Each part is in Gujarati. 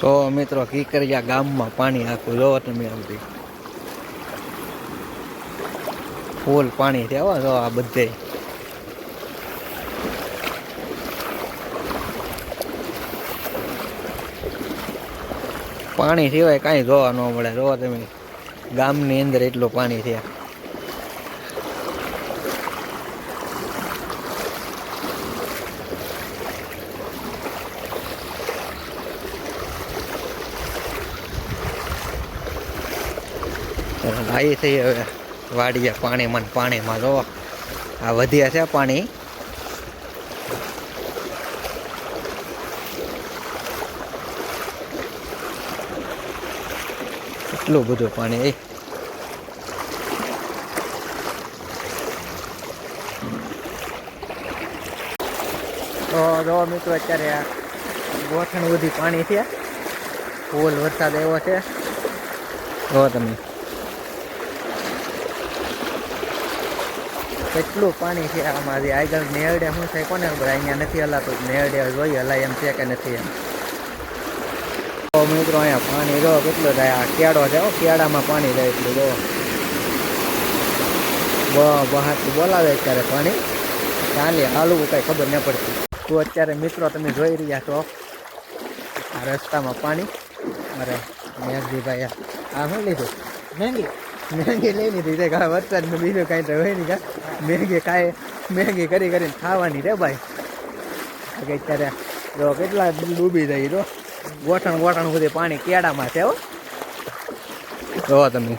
તો મિત્રો કીકરિયા ગામમાં પાણી આખું જોવો તમે આમ બી. ફૂલ પાણી રહેવા જો આ બધે. પાણી સિવાય કાંઈ જોવા ન મળે. જોવો તમે ગામની અંદર એટલું પાણી છે. આવી થઈ હવે વાડીએ પાણીમાં પાણીમાં જો આ વધ્યા છે પાણી. એટલું બધું પાણી તો જો મિત્રો અત્યારે ગોઠણ બધી પાણી છે. ફૂલ વરસાદ આવ્યો છે. જો તમે કેટલું પાણી છે આમાં આગળ નેરડે શું થાય કોને ખબર? અહીંયા નથી હલાતું, નેરડે જોઈ હલાય એમ છે કે નથી એમ? તો મિત્રો અહીંયા પાણી જો કેટલું થાય? આ કેળો છે કેળામાં પાણી જાય એટલું, જો. બહારથી બોલાવે અત્યારે પાણી. ચાલે, હાલવું કાંઈ ખબર ન પડતી. તો અત્યારે મિત્રો તમે જોઈ રહ્યા છો રસ્તામાં પાણી. અરે મેઘજીભાઈ આ શું લીધું? મહેંગી મેગી લઈ લીધી તે કાંઈ વરસાદનું બીજું કાંઈ તો હોય નહીં કા? મેંગી કાંઈ, મેંગી કરી કરીને ખાવાની રે ભાઈ. કે અત્યારે જો કેટલા ડૂબી જાય જો. ગોઠણ ગોઠણ સુધી પાણી કેળામાં છે હો. જો તમે.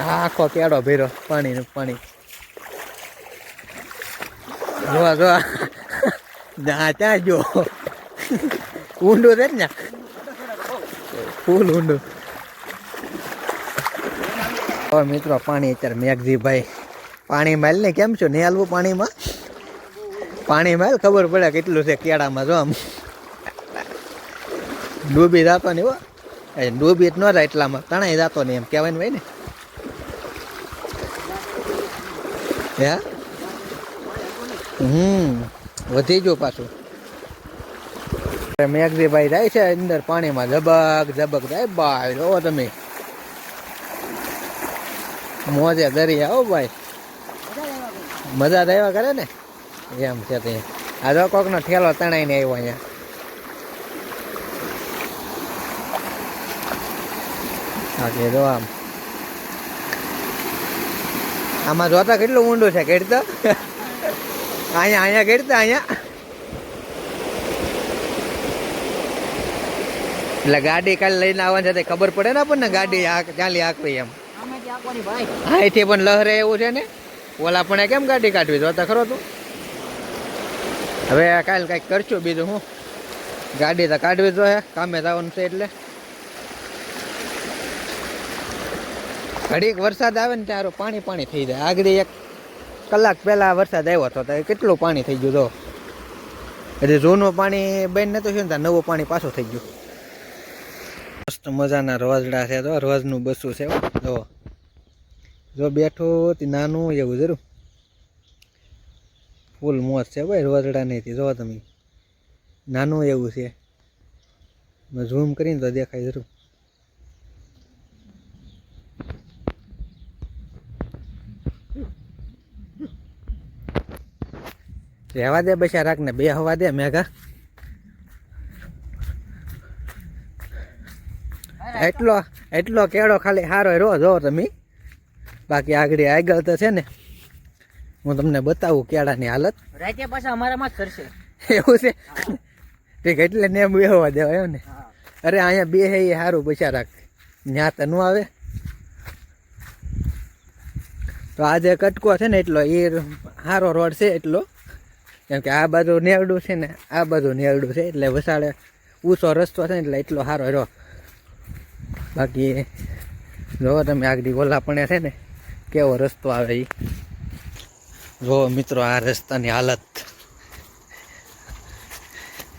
આખો કેળો ભેરો પાણી પાણી. જોવા જોવા. ના, ત્યાં જો. ઊંડું છે ને. ફૂલ ઊંડું. હવે મિત્રો, પાણી અત્યારે મેઘજીભાઈ પાણી માલ ને કેમ છો? નહીં હાલવું પાણીમાં? પાણી માલ? ખબર પડે કેટલું છે કેળામાં જો આમ. ડૂબી જતો નહીં હો. ડૂબી જ ન જાય એટલામાં. તણાઈ જતો નહીં એમ કહેવાય ને ભાઈ ને. હે? હમ, વધી ગયું પાછું. મેઘજીભાઈ જાય છે અંદર પાણીમાં. ઝબક ઝબક જાય. બાય, જોવો તમે. મોજે દરિયા, હો ભાઈ. મજા એવા કરે ને? એમ છે તે. આ જો કોકનો ઠેલો તણાઈને આવ્યો અહીંયા. બાકી જો આમ. આમાં જોતા કેટલું ઊંડું છે કેડતા અહીંયા અહીંયા કેડતા અહીંયા. એટલે ગાડી કાલે લઈને આવવાની છે ખબર પડે ને આપણને ગાડી આ ચાલી આકવી એમ. અહીંથી પણ લહરે એવું છે ને? ઓલા પણ કેમ ગાડી કાઢવી જોતા ખરો તું? હવે કાલ કાંઈક કરશું બીજું હું? ગાડી તો કાઢવી જોઈએ કામે જવાનું છે એટલે. ઘડીક વરસાદ આવે ને ત્યારે પાણી પાણી થઈ જાય. આગળ એક કલાક પહેલા વરસાદ આવ્યો હતો, તો કેટલું પાણી થઈ ગયું તો એટલે જૂનું પાણી બંધ નતું થયું ને ત્યાં નવું પાણી પાછું થઈ ગયું. મસ્ત મજાના રોજડા છે તો રવાજનું બસું છે. જો. જો બેઠો નાનું એવું જરૂર ફૂલ મોજ છે ભાઈ રોજડા નહીં જો તમે. નાનું એવું છે. ઝૂમ કરીને તો દેખાય જરૂર રહેવા દે બસા રાખને બે હવા દે મેઘા. એટલો એટલો કેળો ખાલી સારો રો જો તમે. બાકી આગળ આગળ તો છે ને હું તમને બતાવું કેળાની હાલત. રાતે પાછા અમારામાં જ કરશે એવું છે? ઠીક એટલે ને એમ બેહવા દેવાય એમ ને? અરે અહીંયા બે હે એ સારું પૈસા રાખ. ત્યાં તો ન આવે. તો આજે કટકો છે ને એટલો એ સારો રોડ છે એટલો. કેમ કે આ બાજુ નેવડું છે ને આ બાજુ નેવડું છે એટલે વસાડે ઊંચો રસ્તો છે ને એટલે એટલો સારો રહ્યો. બાકી જો તમે આગળ ઓલા પણ છે ને કેવો રસ્તો આવે એ જો મિત્રો આ રસ્તાની હાલત.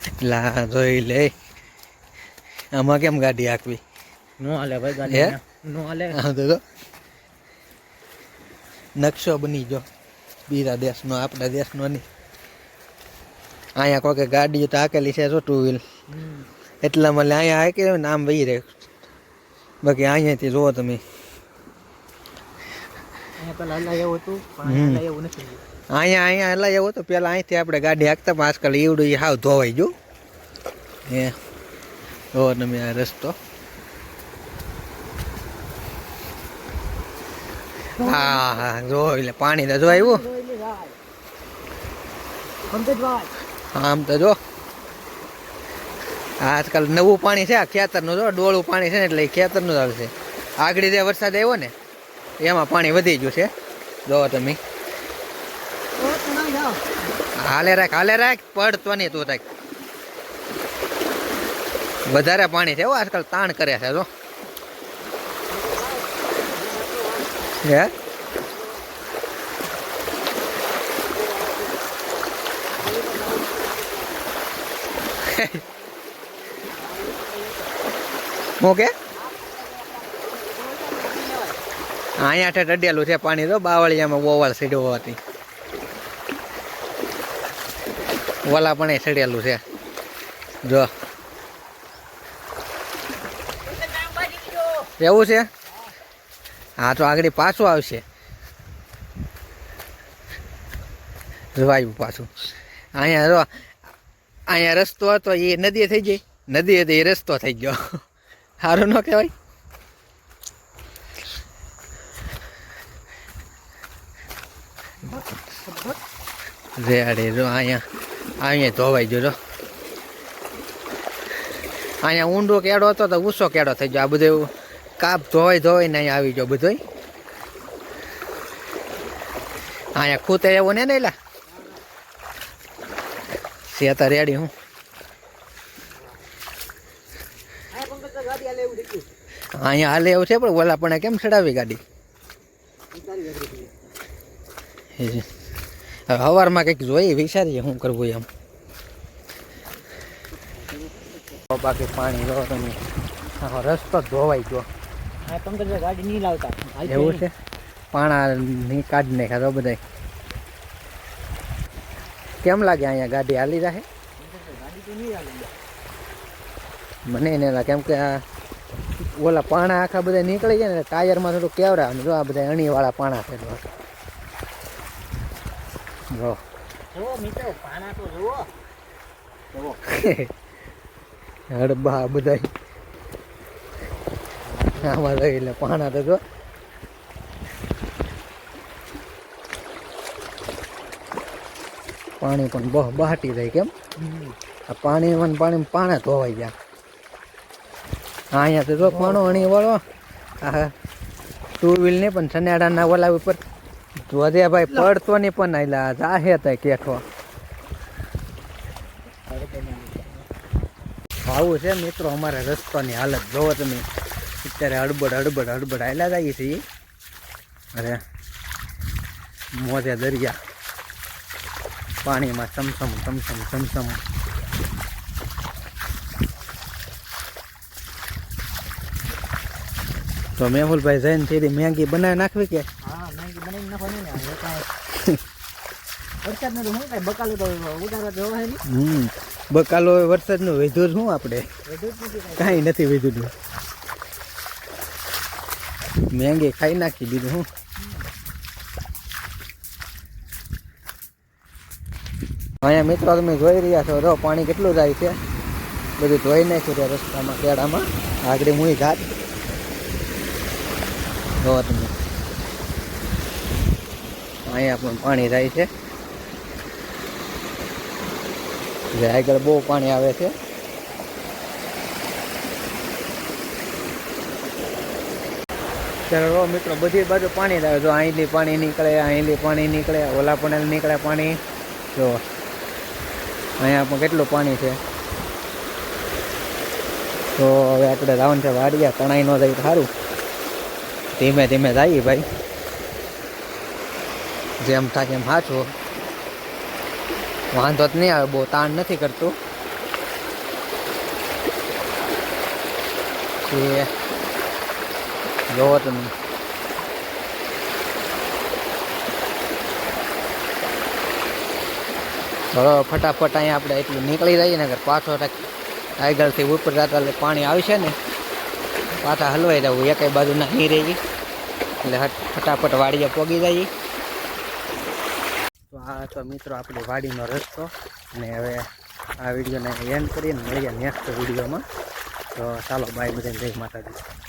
એટલા જોઈ લે. આમાં કેમ ગાડી હાંકવી? નો હાલે ભાઈ ગાડી નો હાલે. તો નકશો બની ગયો. બીજા દેશનો આપણા દેશનો નહીં. અહીંયા કોઈ ગાડી તો આકેલી છે જો ટુ વ્હીલ એટલા મને અહીંયા આકે નામ વહી રહે બાકી અહીંયાથી જુઓ તમે. અહીંયા અહીંયા એટલે એવું હતું. પેલા અહીંથી આપણે ગાડી હાંકતા પણ આજકાલ એવડું હાવ ધોવાઈ ગયું. એ જુઓ તમે આ રસ્તો. હા હા જો એટલે પાણી તો જો આવ્યું આમ તો જો. આજકાલ નવું પાણી છે, આ ખેતરનું જો, ડોળું પાણી છે ને એટલે ખેતરનું જ આવશે. આગળ જે વરસાદ આવ્યો ને, એમાં પાણી વધી ગયું છે. જોવો તમે. હાલે રાખ હાલે રાખ, પડતો નહીં તું રાખ. વધારે પાણી છે આજકાલ તાણ કરે છે, જો. હે? હું કે અહીંયા ઠેઠ અડેલું છે પાણી તો, બાવળિયામાં ઓવલ સીડ્યો હોવાથી. ઓલા પણ એ સડેલું છે. જો. એવું છે? હા, તો આગળ પાછું આવશે. જોવાયું પાછું. અહીંયા જો, અહીંયા રસ્તો હતો, એ નદી થઈ ગઈ. નદી હતી એ રસ્તો થઈ ગયો. સારું ન કહેવાય. રેડે જો અહીંયા અહીંયા ધોવાઈ રો અહીંયા ઊંડો કેડો હતો તો ઊંચો કેડો થઈ ગયો. આ બધું કાપ ધોવાઈ ધોવાઈને અહીંયા આવી ગયો બધો અહીંયા ખૂતે એવું ને એલા સેતા રેડી હું. અહીંયા હાલે એવું છે પણ ઓલા પણ કેમ ચડાવી ગાડી? સવારમાં કંઈક જોઈએ વિચારીએ શું કરવું એમ. બાકી પાણી લો તમે. રસ્તો ધોવાઈ ગયો. આ પંકજભાઈ ગાડી નહીં લાવતા. એવું છે? પાણા નહીં કાઢી નાખ્યા તો બધા કેમ લાગે અહીંયા ગાડી હાલી રહે? તો મને એને લાગે કેમ કે આ ઓલા પાણા આખા બધા નીકળી ગયા ને ટાયરમાં થોડું કેવરા જો આ બધા અણીવાળા પાણા છે જો. મિત્રો પાણા તો જુઓ. હડબા બધા. આમાં લઈ એટલે પાણા તો જો. પાણી પણ બહુ બહાટી જાય કેમ? આ પાણી પાણીમાં પાણી પાણા ધોવાઈ ગયા અહીંયા તો કોણો અણી વાળો. આ ટુ વ્હીલ ને પણ સનેડાના ઓલા ઉપર. જોજે ભાઈ પડતો નહીં પણ આયલા. જાહે તે કેઠો. આવું છે મિત્રો અમારે રસ્તાની હાલત. જોવો તમે અત્યારે હડબડ હડબડ હડબડ આયલા જઈએ છીએ અરે મોજે દરિયા. પાણીમાં સમસમ સમસમ સમસમ તો મેહુલભાઈ જઈને સીધી મેગી બનાવી નાખવી કે? હા મેગી બનાવીને નાખવાની ને હવે વરસાદનું શું કાંઈ બકાલું તો ઉતારવા જવા હે હમ બકાલો વરસાદનું વધ્યું જ શું આપણે? વધુ કાંઈ. નથી વધ્યું મેંગી ખાઈ નાખી દીધું હું. અહીંયા મિત્રો તમે જોઈ રહ્યા છો જો પાણી કેટલું જાય છે? બધું ધોઈ નાખ્યું છે રસ્તામાં કેળામાં. આગળ હું ઘાટ. જો તમે. અહીંયા પણ પાણી થાય છે. આગળ બહુ પાણી આવે છે. ચાલો મિત્રો, બધી બાજુ પાણી લાવે જો અહીંથી પાણી નીકળે, અહીંથી પાણી નીકળે, ઓલા પણ નીકળે પાણી. જો, અહીંયા પણ કેટલું પાણી છે. તો હવે આપણે રાવણ છે વાડિયા તણાઈ ન જાય સારું. ધીમે ધીમે જઈએ ભાઈ. જેમ થાય એમ સાચવો વાંધો જ નહીં આવે, બહુ તાણ નથી કરતું. કે જોવો તમે. ચલો ફટાફટ અહીંયા આપણે એટલું નીકળી જઈએ ને પાછો ટાઈગરથી ઉપર જતા પાણી આવશે ને. પાછા હલવાઈ જવું, એકેય બાજુ નહીં રહી એટલે ફટાફટ વાડીએ પોગી જઈએ. તો આ તો મિત્રો, આપણી વાડીનો રસ્તો. અને હવે આ વિડીયોને એન્ડ કરીને મળીએ નેક્સ્ટ વિડીયોમાં. તો ચાલો, બાય બધાને, જય માતાજી.